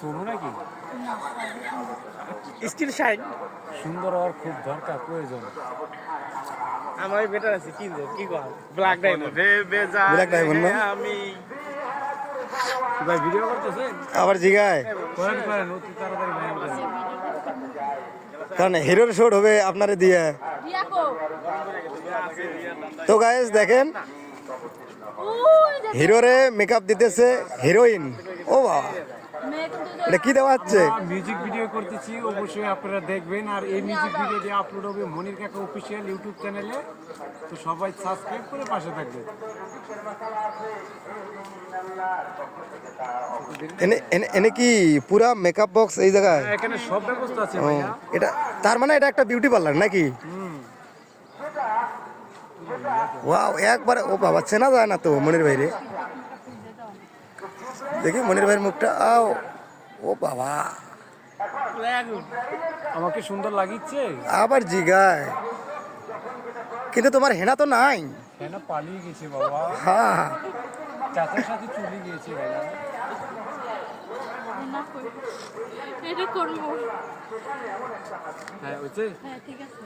সোনু নাকি? Still shine. সুন্দর হওয়ার খুব দরকার প্রয়োজন। আমার বেটার আছে কি যে- কি call black diamond Black Diamond না? আমি। ভাই ভিডিও করতেছেন আবার জিগায়। করেন করেন অতি তাড়াতাড়ি ভাই কারণ হিরোর শোট হবে আপনারে দিয়ে। তো গাইস দেখেন হিরোরে মেকআপ দিতেছে হিরোইন ও বাবা। এটা কি দেওয়া হচ্ছে? মিউজিক ভিডিও করতেছি অবশ্যই আপনারা দেখবেন। আর এই মিউজিক ভিডিওটি আপলোড হবে মনির কাকা অফিসিয়াল ইউটিউব চ্যানেলে তো সবাই সাবস্ক্রাইব করে পাশে থাকবেন। এনে এনে- কি পুরা মেকআপ বক্স এই জায়গায়? এখানে সব ব্যবস্থা আছে ভাইয়া। এটা তার মানে এটা একটা বিউটি পার্লার নাকি? ওয়াও একবারে ও বাবা চেনা যায় না তো মনির ভাইরে। দেখি মনির ভাইয়ের মুখটা আও। ও বাবা। আমাকে সুন্দর লাগিচ্ছে? আবার জিগায়। কিন্তু তোমার হেনা তো নাই। কেন পালিয়ে গেছে বাবা। হ্যাঁ। চাচার সাথে চলে গিয়েছে ভাইয়া এটা করব। হ্যাঁ হচ্ছে হ্যাঁ ঠিক আছে।